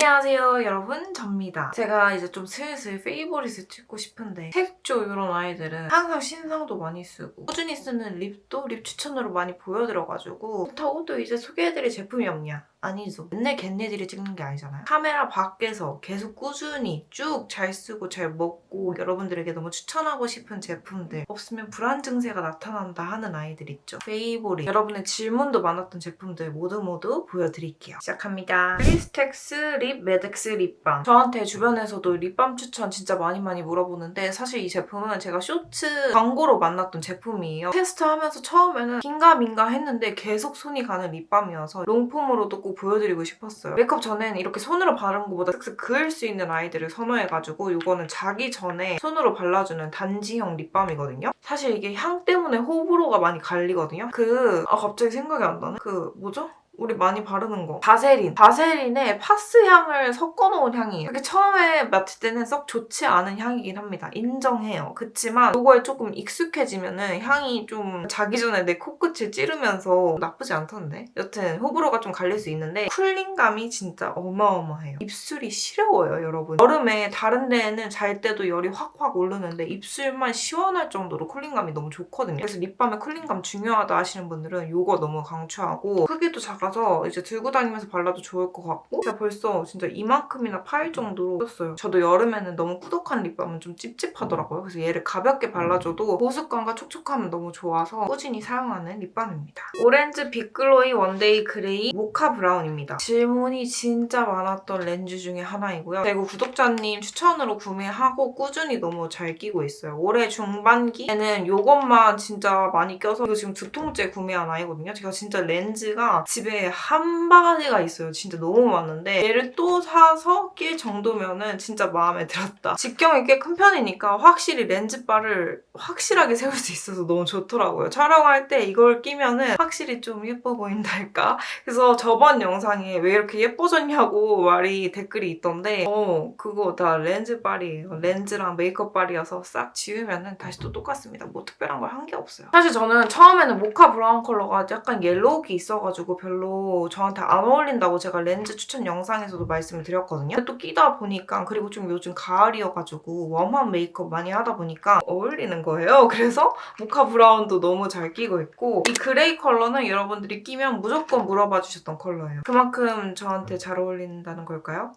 안녕하세요 여러분. 접니다. 제가 이제 좀 슬슬 페이보릿을 찍고 싶은데 색조 이런 아이들은 항상 신상도 많이 쓰고 꾸준히 쓰는 립도 립 추천으로 많이 보여드려가지고 그렇다고 또 이제 소개해드릴 제품이 없냐 아니죠. 맨날 겟네들이 찍는 게 아니잖아요. 카메라 밖에서 계속 꾸준히 쭉 잘 쓰고 잘 먹고 여러분들에게 너무 추천하고 싶은 제품들 없으면 불안 증세가 나타난다 하는 아이들 있죠. 페이보릿 여러분의 질문도 많았던 제품들 모두 모두 보여드릴게요. 시작합니다. 리스텍스 립 매덱스 립밤 저한테 주변에서도 립밤 추천 진짜 많이 많이 물어보는데 사실 이 제품은 제가 쇼츠 광고로 만났던 제품이에요. 테스트하면서 처음에는 긴가민가 했는데 계속 손이 가는 립밤이어서 롱폼으로도 꼭 보여드리고 싶었어요. 메이크업 전에는 이렇게 손으로 바른 것보다 쓱쓱 그을 수 있는 아이들을 선호해가지고 이거는 자기 전에 손으로 발라주는 단지형 립밤이거든요. 사실 이게 향 때문에 호불호가 많이 갈리거든요. 그, 아, 갑자기 생각이 안 나네. 그, 뭐죠? 우리 많이 바르는 거. 바세린. 바세린에 파스 향을 섞어놓은 향이에요. 이게 처음에 맡을 때는 썩 좋지 않은 향이긴 합니다. 인정해요. 그치만 이거에 조금 익숙해지면 은 향이 좀 자기 전에 내 코끝을 찌르면서 나쁘지 않던데. 여튼 호불호가 좀 갈릴 수 있는데 쿨링감이 진짜 어마어마해요. 입술이 시려워요, 여러분. 여름에 다른 데에는 잘 때도 열이 확확 오르는데 입술만 시원할 정도로 쿨링감이 너무 좋거든요. 그래서 립밤에 쿨링감 중요하다 하시는 분들은 이거 너무 강추하고 크기도 작아 서 이제 들고 다니면서 발라도 좋을 것 같고 제가 벌써 진짜 이만큼이나 파일 정도로 썼어요. 저도 여름에는 너무 꾸덕한 립밤은 좀 찝찝하더라고요. 그래서 얘를 가볍게 발라줘도 보습감과 촉촉함은 너무 좋아서 꾸준히 사용하는 립밤입니다. 오렌지 빅글로이 원데이 그레이 모카 브라운입니다. 질문이 진짜 많았던 렌즈 중에 하나이고요. 그리고 구독자님 추천으로 구매하고 꾸준히 너무 잘 끼고 있어요. 올해 중반기에는 이것만 진짜 많이 껴서 이거 지금 두 통째 구매한 아이거든요. 제가 진짜 렌즈가 집에 한 바가지가 있어요. 진짜 너무 많은데 얘를 또 사서 낄 정도면은 진짜 마음에 들었다. 직경이 꽤 큰 편이니까 확실히 렌즈바를 확실하게 세울 수 있어서 너무 좋더라고요. 촬영할 때 이걸 끼면은 확실히 좀 예뻐 보인달까? 그래서 저번 영상에 왜 이렇게 예뻐졌냐고 말이 댓글이 있던데 어 그거 다 렌즈빨이에요. 렌즈랑 메이크업빨이어서 싹 지우면은 다시 또 똑같습니다. 뭐 특별한 걸 한 게 없어요. 사실 저는 처음에는 모카 브라운 컬러가 약간 옐로우기 있어가지고 별로 저한테 안 어울린다고 제가 렌즈 추천 영상에서도 말씀을 드렸거든요. 또 끼다 보니까 그리고 좀 요즘 가을이어가지고 웜한 메이크업 많이 하다 보니까 어울리는 거예요. 그래서 모카 브라운도 너무 잘 끼고 있고 이 그레이 컬러는 여러분들이 끼면 무조건 물어봐 주셨던 컬러예요. 그만큼 저한테 잘 어울린다는 걸까요?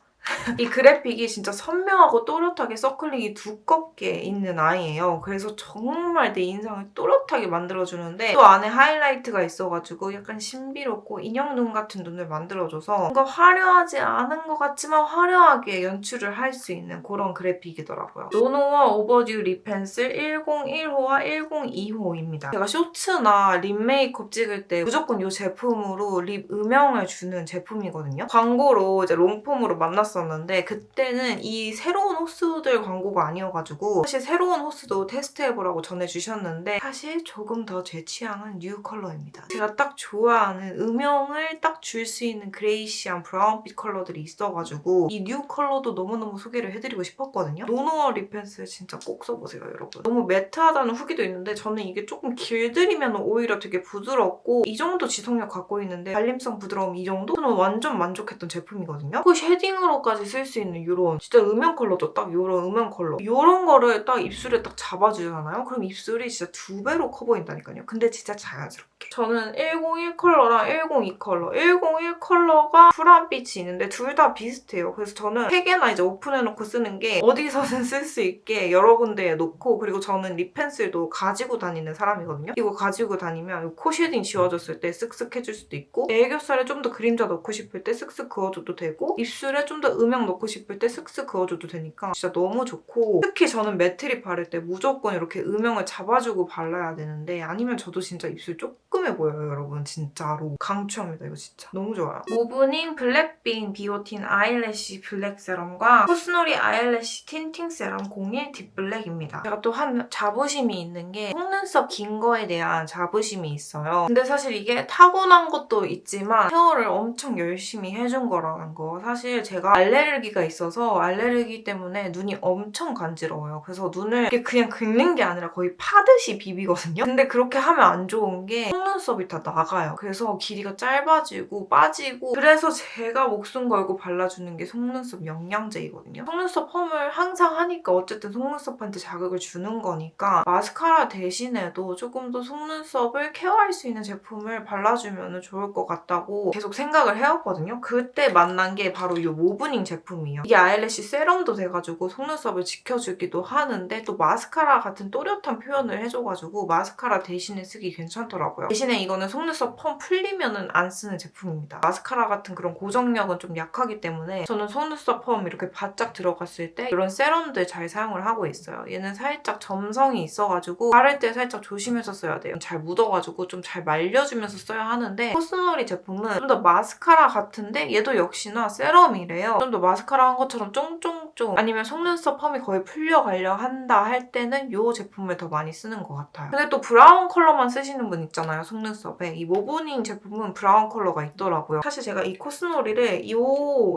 이 그래픽이 진짜 선명하고 또렷하게 서클링이 두껍게 있는 아이예요. 그래서 정말 내 인상을 또렷하게 만들어주는데 또 안에 하이라이트가 있어가지고 약간 신비롭고 인형 눈 같은 눈을 만들어줘서 뭔가 화려하지 않은 것 같지만 화려하게 연출을 할 수 있는 그런 그래픽이더라고요. 노노와 오버듀 립 펜슬 101호와 102호입니다. 제가 쇼츠나 립 메이크업 찍을 때 무조건 이 제품으로 립 음영을 주는 제품이거든요. 광고로 이제 롱폼으로 만났 었는데 그때는 이 새로운 호스들 광고가 아니어가지고 사실 새로운 호스도 테스트해보라고 전해주셨는데 사실 조금 더 제 취향은 뉴 컬러입니다. 제가 딱 좋아하는 음영을 딱 줄 수 있는 그레이시한 브라운빛 컬러들이 있어가지고 이 뉴 컬러도 너무너무 소개를 해드리고 싶었거든요. 노노어 립 펜슬 진짜 꼭 써보세요, 여러분. 너무 매트하다는 후기도 있는데 저는 이게 조금 길들이면 오히려 되게 부드럽고 이 정도 지속력 갖고 있는데 발림성 부드러움 이 정도? 저는 완전 만족했던 제품이거든요. 그 쉐딩으로 까지 쓸 수 있는 이런 진짜 음영 컬러죠. 딱 이런 음영 컬러. 이런 거를 딱 입술에 딱 잡아주잖아요. 그럼 입술이 진짜 두 배로 커 보인다니까요. 근데 진짜 자연스럽게. 저는 101 컬러랑 102 컬러. 101 컬러가 푸란빛이 있는데 둘 다 비슷해요. 그래서 저는 세 개나 이제 오픈해놓고 쓰는 게 어디서든 쓸 수 있게 여러 군데에 놓고 그리고 저는 립 펜슬도 가지고 다니는 사람이거든요. 이거 가지고 다니면 코 쉐딩 지워졌을 때 쓱쓱 해줄 수도 있고 애교살에 좀 더 그림자 넣고 싶을 때 쓱쓱 그어줘도 되고 입술에 좀 더 음영 넣고 싶을 때 쓱쓱 그어줘도 되니까 진짜 너무 좋고 특히 저는 매트립 바를 때 무조건 이렇게 음영을 잡아주고 발라야 되는데 아니면 저도 진짜 입술 조금해 보여요 여러분. 진짜로. 강추합니다 이거 진짜. 너무 좋아요. 모브닝 블랙빈 비오틴 아이래쉬 블랙 세럼과 코스놀이 아이래쉬 틴팅 세럼 01 딥블랙입니다. 제가 또 한 자부심이 있는 게 속눈썹 긴 거에 대한 자부심이 있어요. 근데 사실 이게 타고난 것도 있지만 케어를 엄청 열심히 해준 거라는 거 사실 제가 알레르기가 있어서 알레르기 때문에 눈이 엄청 간지러워요. 그래서 눈을 그냥 긁는 게 아니라 거의 파듯이 비비거든요. 근데 그렇게 하면 안 좋은 게 속눈썹이 다 나가요. 그래서 길이가 짧아지고 빠지고 그래서 제가 목숨 걸고 발라주는 게 속눈썹 영양제이거든요. 속눈썹 펌을 항상 하니까 어쨌든 속눈썹한테 자극을 주는 거니까 마스카라 대신에도 조금 더 속눈썹을 케어할 수 있는 제품을 발라주면 좋을 것 같다고 계속 생각을 해왔거든요. 그때 만난 게 바로 이 모브 닝 제품이에요. 이게 아이래쉬 세럼도 돼가지고 속눈썹을 지켜주기도 하는데 또 마스카라 같은 또렷한 표현을 해줘가지고 마스카라 대신에 쓰기 괜찮더라고요. 대신에 이거는 속눈썹 펌 풀리면은 안 쓰는 제품입니다. 마스카라 같은 그런 고정력은 좀 약하기 때문에 저는 속눈썹 펌 이렇게 바짝 들어갔을 때 이런 세럼들 잘 사용을 하고 있어요. 얘는 살짝 점성이 있어가지고 바를 때 살짝 조심해서 써야 돼요. 잘 묻어가지고 좀 잘 말려주면서 써야 하는데 코스놀이 제품은 좀 더 마스카라 같은데 얘도 역시나 세럼이래요. 좀 더 마스카라 한 것처럼 쫑쫑 쫑 아니면 속눈썹 펌이 거의 풀려가려 한다 할 때는 이 제품을 더 많이 쓰는 것 같아요. 근데 또 브라운 컬러만 쓰시는 분 있잖아요. 속눈썹에. 이 모브닝 제품은 브라운 컬러가 있더라고요. 사실 제가 이 코스놀이를 이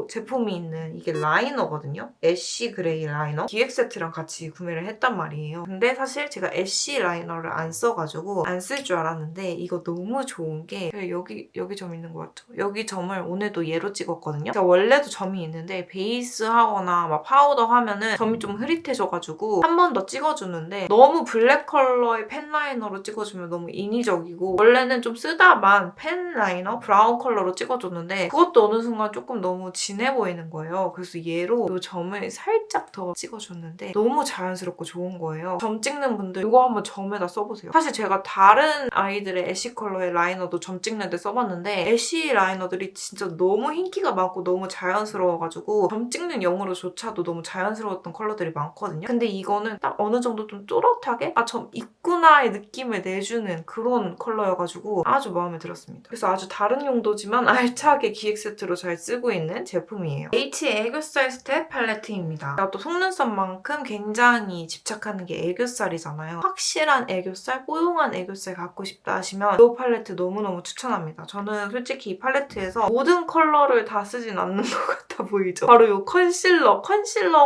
제품이 있는 이게 라이너거든요. 애쉬 그레이 라이너. 기획 세트랑 같이 구매를 했단 말이에요. 근데 사실 제가 애쉬 라이너를 안 써가지고 안 쓸 줄 알았는데 이거 너무 좋은 게 여기 여기 점 있는 것 같죠? 여기 점을 오늘도 얘로 찍었거든요. 원래도 점이 있는데 베이스 하거나 막 파우더 하면은 점이 좀 흐릿해져가지고 한 번 더 찍어주는데 너무 블랙 컬러의 펜 라이너로 찍어주면 너무 인위적이고 원래는 좀 쓰다만 펜 라이너 브라운 컬러로 찍어줬는데 그것도 어느 순간 조금 너무 진해 보이는 거예요. 그래서 얘로 이 점을 살짝 더 찍어줬는데 너무 자연스럽고 좋은 거예요. 점 찍는 분들 이거 한번 점에다 써보세요. 사실 제가 다른 아이들의 애쉬 컬러의 라이너도 점 찍는데 써봤는데 애쉬 라이너들이 진짜 너무 흰기가 많고 너무 자연스러워가지고 점 찍는 용으로조차도 너무 자연스러웠던 컬러들이 많거든요. 근데 이거는 딱 어느 정도 좀 또렷하게 아점 있구나의 느낌을 내주는 그런 컬러여가지고 아주 마음에 들었습니다. 그래서 아주 다른 용도지만 알차게 기획 세트로 잘 쓰고 있는 제품이에요. H 애교살 스텝 팔레트입니다. 제가 또 속눈썹만큼 굉장히 집착하는 게 애교살이잖아요. 확실한 애교살, 뽀용한 애교살 갖고 싶다 하시면 이 팔레트 너무너무 추천합니다. 저는 솔직히 이 팔레트에서 모든 컬러를 다 쓰진 않는 것 같아 보이죠? 바로 이 컨실러. 컨실러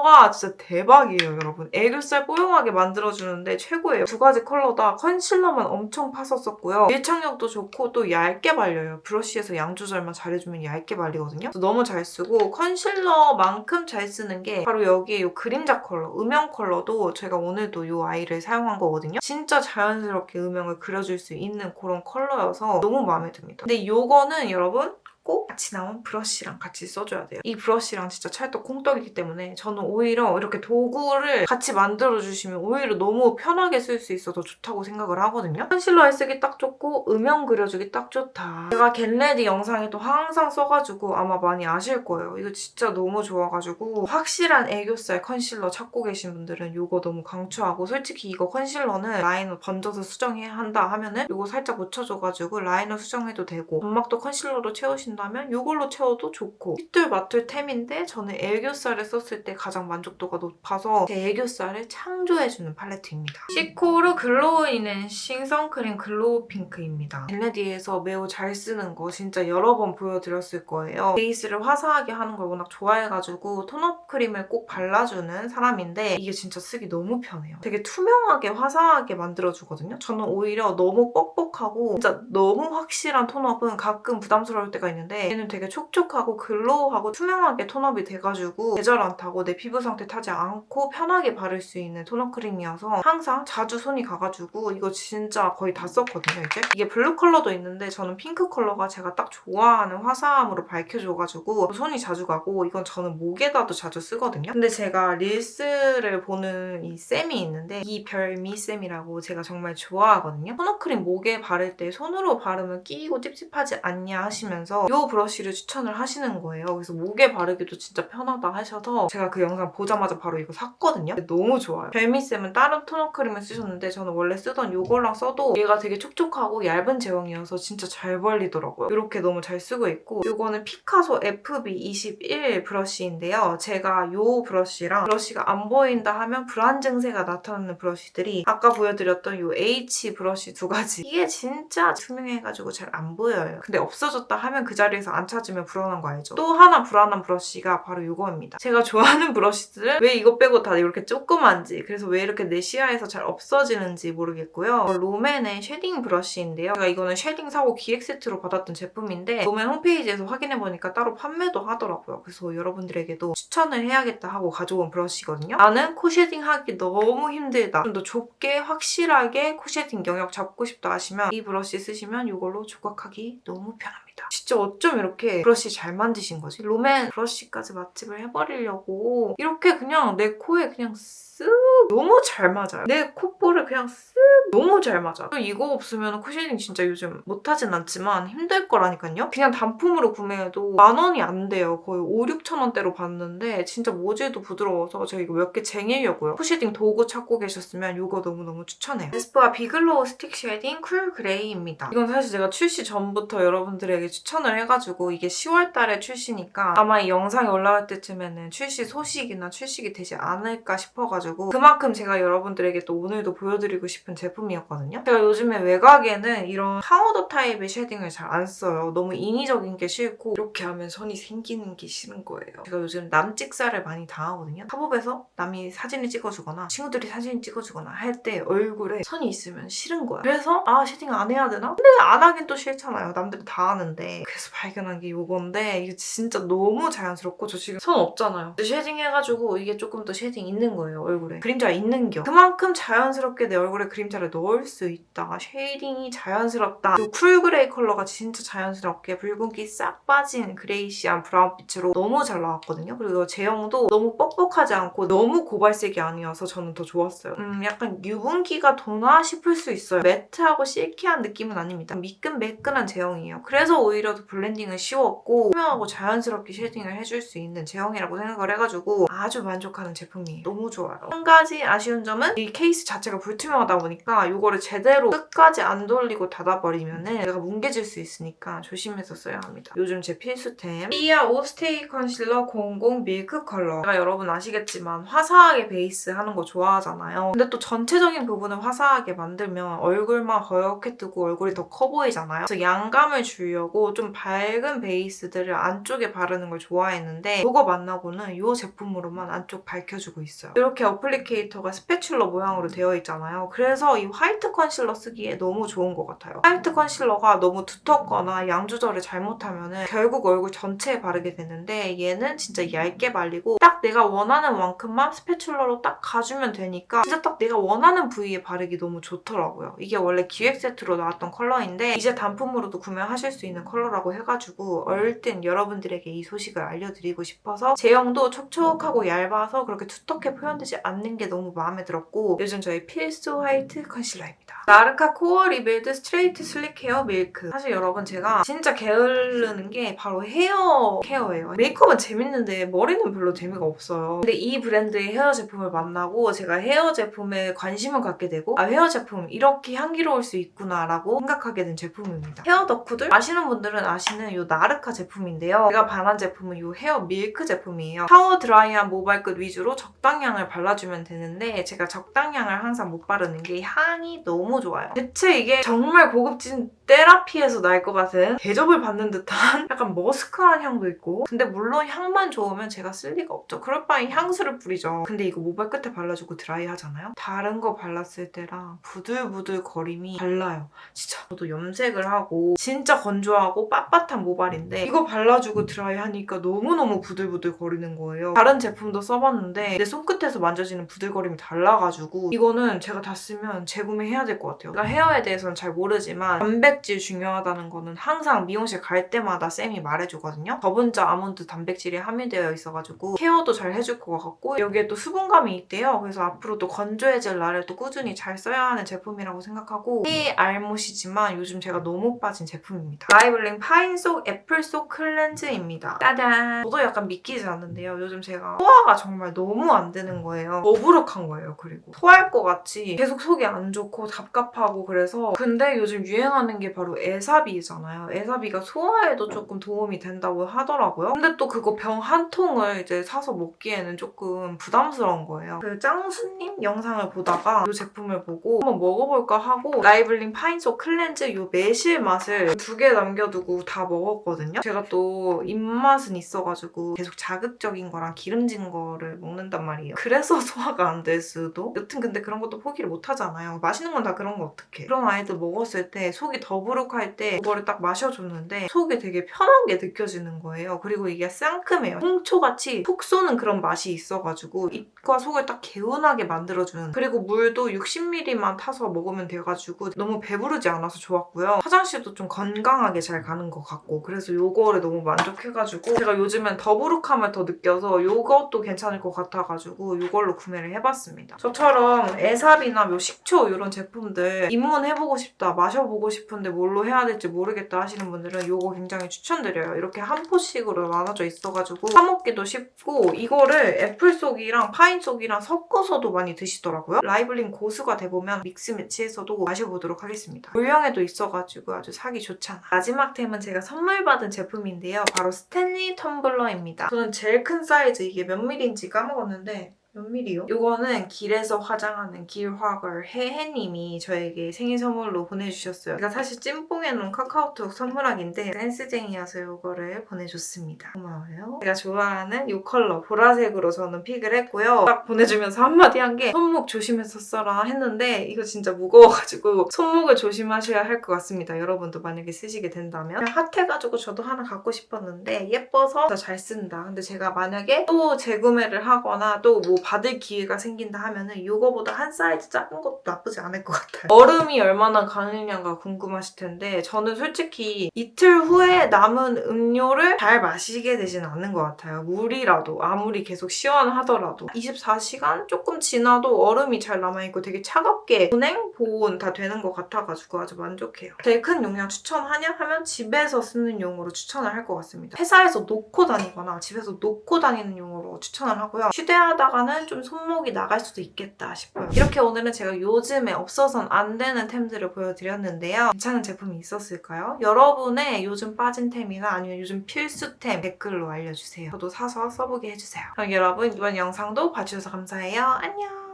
가 진짜 대박이에요, 여러분. 애교살 뽀용하게 만들어주는데 최고예요. 두 가지 컬러 다 컨실러만 엄청 파었었고요. 밀착력도 좋고 또 얇게 발려요. 브러쉬에서 양 조절만 잘해주면 얇게 발리거든요. 너무 잘 쓰고 컨실러만큼 잘 쓰는 게 바로 여기에 이 그림자 컬러, 음영 컬러도 제가 오늘도 이 아이를 사용한 거거든요. 진짜 자연스럽게 음영을 그려줄 수 있는 그런 컬러여서 너무 마음에 듭니다. 근데 이거는 여러분 꼭 같이 나온 브러쉬랑 같이 써줘야 돼요. 이 브러쉬랑 진짜 찰떡 콩떡이기 때문에 저는 오히려 이렇게 도구를 같이 만들어주시면 오히려 너무 편하게 쓸 수 있어서 좋다고 생각을 하거든요. 컨실러에 쓰기 딱 좋고 음영 그려주기 딱 좋다. 제가 겟레디 영상에도 항상 써가지고 아마 많이 아실 거예요. 이거 진짜 너무 좋아가지고 확실한 애교살 컨실러 찾고 계신 분들은 이거 너무 강추하고 솔직히 이거 컨실러는 라이너 번져서 수정해야 한다 하면은 이거 살짝 묻혀줘가지고 라이너 수정해도 되고 점막도 컨실러로 채우신 다면 이걸로 채워도 좋고 핏돌 맞돌 템인데 저는 애교살을 썼을 때 가장 만족도가 높아서 제 애교살을 창조해주는 팔레트입니다. 시코르 글로우 이넨싱 선크림 글로우 핑크입니다. 겟레디에서 매우 잘 쓰는 거 진짜 여러 번 보여드렸을 거예요. 베이스를 화사하게 하는 걸 워낙 좋아해가지고 톤업 크림을 꼭 발라주는 사람인데 이게 진짜 쓰기 너무 편해요. 되게 투명하게 화사하게 만들어주거든요. 저는 오히려 너무 뻑뻑하고 진짜 너무 확실한 톤업은 가끔 부담스러울 때가 있는데 얘는 되게 촉촉하고 글로우하고 투명하게 톤업이 돼가지고 계절 안 타고 내 피부 상태 타지 않고 편하게 바를 수 있는 톤업 크림이어서 항상 자주 손이 가가지고 이거 진짜 거의 다 썼거든요 이제? 이게 블루 컬러도 있는데 저는 핑크 컬러가 제가 딱 좋아하는 화사함으로 밝혀줘가지고 손이 자주 가고 이건 저는 목에다도 자주 쓰거든요. 근데 제가 릴스를 보는 이 쌤이 있는데 이 별미 쌤이라고 제가 정말 좋아하거든요. 톤업 크림 목에 바를 때 손으로 바르면 끼고 찝찝하지 않냐 하시면서 이 브러쉬를 추천을 하시는 거예요. 그래서 목에 바르기도 진짜 편하다 하셔서 제가 그 영상 보자마자 바로 이거 샀거든요. 너무 좋아요. 별미쌤은 다른 토너 크림을 쓰셨는데 저는 원래 쓰던 이거랑 써도 얘가 되게 촉촉하고 얇은 제형이어서 진짜 잘 발리더라고요. 이렇게 너무 잘 쓰고 있고 이거는 피카소 FB21 브러쉬인데요. 제가 이 브러쉬랑 브러쉬가 안 보인다 하면 불안 증세가 나타나는 브러쉬들이 아까 보여드렸던 이 H 브러쉬 두 가지 이게 진짜 투명해가지고 잘 안 보여요. 근데 없어졌다 하면 그 자리에서 안 찾으면 불안한 거 알죠? 또 하나 불안한 브러쉬가 바로 이거입니다. 제가 좋아하는 브러쉬들은 왜 이거 빼고 다 이렇게 조그만지 그래서 왜 이렇게 내 시야에서 잘 없어지는지 모르겠고요. 어, 롬앤의 쉐딩 브러쉬인데요. 제가 이거는 쉐딩 사고 기획 세트로 받았던 제품인데 롬앤 홈페이지에서 확인해보니까 따로 판매도 하더라고요. 그래서 여러분들에게도 추천을 해야겠다 하고 가져온 브러쉬거든요. 나는 코 쉐딩 하기 너무 힘들다. 좀 더 좁게 확실하게 코 쉐딩 영역 잡고 싶다 하시면 이 브러쉬 쓰시면 이걸로 조각하기 너무 편합니다. 진짜 어쩜 이렇게 브러쉬 잘 만드신 거지? 롬앤 브러쉬까지 맛집을 해버리려고 이렇게 그냥 내 코에 그냥 쓱 너무 잘 맞아요. 내 콧볼을 그냥 쓱 너무 잘 맞아. 이거 없으면 코 쉐딩 진짜 요즘 못하진 않지만 힘들 거라니까요. 그냥 단품으로 구매해도 만 원이 안 돼요. 거의 5, 6천 원대로 봤는데 진짜 모질도 부드러워서 제가 이거 몇 개 쟁이려고요. 코 쉐딩 도구 찾고 계셨으면 이거 너무너무 추천해요. 에스쁘아 비글로우 스틱 쉐딩 쿨 그레이입니다. 이건 사실 제가 출시 전부터 여러분들에게 추천 을 해가지고 이게 10월 달에 출시니까 아마 이 영상이 올라갈 때쯤에는 출시 소식이나 출시가 되지 않을까 싶어가지고 그만큼 제가 여러분들에게 또 오늘도 보여드리고 싶은 제품이었거든요. 제가 요즘에 외곽에는 이런 파우더 타입의 쉐딩을 잘 안 써요. 너무 인위적인 게 싫고 이렇게 하면 선이 생기는 게 싫은 거예요. 제가 요즘 남찍살을 많이 당하거든요. 팝업에서 남이 사진을 찍어주거나 친구들이 사진을 찍어주거나 할 때 얼굴에 선이 있으면 싫은 거야. 그래서 아 쉐딩 안 해야 되나? 근데 안 하긴 또 싫잖아요. 남들이 다 하는데 그래서 발견한 게 이건데 이게 진짜 너무 자연스럽고 저 지금 선 없잖아요. 쉐딩 해가지고 이게 조금 더 쉐딩 있는 거예요 얼굴에. 그림자 있는 겨. 그만큼 자연스럽게 내 얼굴에 그림자를 넣을 수 있다. 쉐이딩이 자연스럽다. 이 쿨 그레이 컬러가 진짜 자연스럽게 붉은기 싹 빠진 그레이시한 브라운빛으로 너무 잘 나왔거든요. 그리고 제형도 너무 뻑뻑하지 않고 너무 고발색이 아니어서 저는 더 좋았어요. 음 약간 유분기가 도나 싶을 수 있어요. 매트하고 실키한 느낌은 아닙니다. 미끈매끈한 제형이에요. 그래서 오히려 더 블렌딩은 쉬웠고 투명하고 자연스럽게 쉐딩을 해줄 수 있는 제형이라고 생각을 해가지고 아주 만족하는 제품이에요. 너무 좋아요. 한 가지 아쉬운 점은 이 케이스 자체가 불투명하다 보니까 이거를 제대로 끝까지 안 돌리고 닫아버리면 은 내가 뭉개질 수 있으니까 조심해서 써야 합니다. 요즘 제 필수템 이아 오스테이 컨실러 00 밀크 컬러 제가 여러분 아시겠지만 화사하게 베이스 하는 거 좋아하잖아요. 근데 또 전체적인 부분을 화사하게 만들면 얼굴만 허옇게 뜨고 얼굴이 더 커 보이잖아요. 그래서 양감을 주려고 좀 밝은 베이스들을 안쪽에 바르는 걸 좋아했는데 그거 만나고는 이 제품으로만 안쪽 밝혀주고 있어요. 이렇게 어플리케이터가 스패츌러 모양으로 되어 있잖아요. 그래서 이 화이트 컨실러 쓰기에 너무 좋은 것 같아요. 화이트 컨실러가 너무 두텁거나 양 조절을 잘못하면 결국 얼굴 전체에 바르게 되는데 얘는 진짜 얇게 발리고 딱 내가 원하는 만큼만 스패츌러로 딱 가주면 되니까 진짜 딱 내가 원하는 부위에 바르기 너무 좋더라고요. 이게 원래 기획 세트로 나왔던 컬러인데 이제 단품으로도 구매하실 수 있는 컬러 라고 해가지고 얼른 여러분들에게 이 소식을 알려드리고 싶어서 제형도 촉촉하고 얇아서 그렇게 두텁게 표현되지 않는 게 너무 마음에 들었고 요즘 저희 필수 화이트 컨실러입니다. 나르카 코어 리빌드 스트레이트 슬릭 헤어 밀크 사실 여러분 제가 진짜 게으르는 게 바로 헤어 케어예요. 메이크업은 재밌는데 머리는 별로 재미가 없어요. 근데 이 브랜드의 헤어 제품을 만나고 제가 헤어 제품에 관심을 갖게 되고 아 헤어 제품 이렇게 향기로울 수 있구나라고 생각하게 된 제품입니다. 헤어 덕후들 아시는 분들은 아시는 이 나르카 제품인데요. 제가 반한 제품은 이 헤어 밀크 제품이에요. 샤워 드라이한 모발끝 위주로 적당량을 발라주면 되는데 제가 적당량을 항상 못 바르는 게 향이 너무 좋아요. 대체 이게 정말 고급진 테라피에서 날 것 같은 대접을 받는 듯한 약간 머스크한 향도 있고 근데 물론 향만 좋으면 제가 쓸 리가 없죠. 그럴 바엔 향수를 뿌리죠. 근데 이거 모발 끝에 발라주고 드라이 하잖아요. 다른 거 발랐을 때랑 부들부들 거림이 달라요. 진짜 저도 염색을 하고 진짜 건조하고 빳빳한 모발인데 이거 발라주고 드라이 하니까 너무너무 부들부들 거리는 거예요. 다른 제품도 써봤는데 내 손끝에서 만져지는 부들거림이 달라가지고 이거는 제가 다 쓰면 재구매해야 될 것 같아요. 제가 헤어에 대해서는 잘 모르지만 단백질 중요하다는 거는 항상 미용실 갈 때마다 쌤이 말해주거든요. 저분자 아몬드 단백질이 함유되어 있어가지고 케어도 잘 해줄 것 같고 여기에 또 수분감이 있대요. 그래서 앞으로도 건조해질 또 꾸준히 잘 써야 하는 제품이라고 생각하고 이 알못이지만 요즘 제가 너무 빠진 제품입니다. 라이블링 파인 속 애플 속 클렌즈입니다. 짜잔! 저도 약간 믿기지 않는데요. 요즘 제가 소화가 정말 너무 안 되는 거예요. 너부룩한 거예요. 그리고 토할 것 같이 계속 속이 안 좋고 답답하고 그래서 근데 요즘 유행하는 게게 바로 에사비잖아요. 에사비가 소화에도 조금 도움이 된다고 하더라고요. 근데 또 그거 병 한 통을 이제 사서 먹기에는 조금 부담스러운 거예요. 그 짱수님 영상을 보다가 이 제품을 보고 한번 먹어볼까 하고 라이블링 파인소 클렌즈 요 매실 맛을 두 개 남겨두고 다 먹었거든요. 제가 또 입맛은 있어가지고 계속 자극적인 거랑 기름진 거를 먹는단 말이에요. 그래서 소화가 안 될 수도. 여튼 근데 그런 것도 포기를 못 하잖아요. 맛있는 건 다 그런 거 어떡해. 그런 아이들 먹었을 때 속이 더 부룩할 때 그거를 딱 마셔줬는데 속이 되게 편하게 느껴지는 거예요. 그리고 이게 상큼해요. 홍초같이 톡 쏘는 그런 맛이 있어가지고 입과 속을 딱 개운하게 만들어주는 그리고 물도 60ml만 타서 먹으면 돼가지고 너무 배부르지 않아서 좋았고요. 화장실도 좀 건강하게 잘 가는 것 같고 그래서 요거를 너무 만족해가지고 제가 요즘엔 더부룩함을 더 느껴서 요것도 괜찮을 것 같아가지고 요걸로 구매를 해봤습니다. 저처럼 에삽이나 뭐 식초 이런 제품들 입문해보고 싶다, 마셔보고 싶은데 뭘로 해야 될지 모르겠다 하시는 분들은 요거 굉장히 추천드려요. 이렇게 한 포씩으로 나눠져 있어가지고 사먹기도 쉽고 이거를 애플 속이랑 파인 속이랑 섞어서도 많이 드시더라고요. 라이블링 고수가 돼보면 믹스 매치해서도 마셔보도록 하겠습니다. 물량에도 있어가지고 아주 사기 좋잖아. 마지막 템은 제가 선물 받은 제품인데요. 바로 스탠리 텀블러입니다. 저는 제일 큰 사이즈 이게 몇 밀인지 까먹었는데 몇 밀이요? 이거는 길에서 화장하는 길화걸 혜혜님이 저에게 생일 선물로 보내주셨어요. 제가 사실 찜뽕해놓은 카카오톡 선물하기인데 센스쟁이여서 이거를 보내줬습니다. 고마워요. 제가 좋아하는 이 컬러 보라색으로 저는 픽을 했고요. 딱 보내주면서 한마디 한 게 손목 조심해서 써라 했는데 이거 진짜 무거워가지고 손목을 조심하셔야 할 것 같습니다. 여러분도 만약에 쓰시게 된다면 핫해가지고 저도 하나 갖고 싶었는데 예뻐서 더 잘 쓴다. 근데 제가 만약에 또 재구매를 하거나 또뭐 받을 기회가 생긴다 하면은 이거보다 한 사이즈 작은 것도 나쁘지 않을 것 같아요. 얼음이 얼마나 가느냐가 궁금하실 텐데 저는 솔직히 이틀 후에 남은 음료를 잘 마시게 되진 않는 것 같아요. 물이라도 아무리 계속 시원하더라도 24시간 조금 지나도 얼음이 잘 남아있고 되게 차갑게 운행 보온 다 되는 것 같아가지고 아주 만족해요. 제일 큰 용량 추천하냐 하면 집에서 쓰는 용으로 추천을 할 것 같습니다. 회사에서 놓고 다니거나 집에서 놓고 다니는 용으로 추천을 하고요. 휴대하다가는 좀 손목이 나갈 수도 있겠다 싶어요. 이렇게 오늘은 제가 요즘에 없어선 안 되는 템들을 보여드렸는데요. 괜찮은 제품이 있었을까요? 여러분의 요즘 빠진 템이나 아니면 요즘 필수템 댓글로 알려주세요. 저도 사서 써보게 해주세요. 그럼 여러분 이번 영상도 봐주셔서 감사해요. 안녕!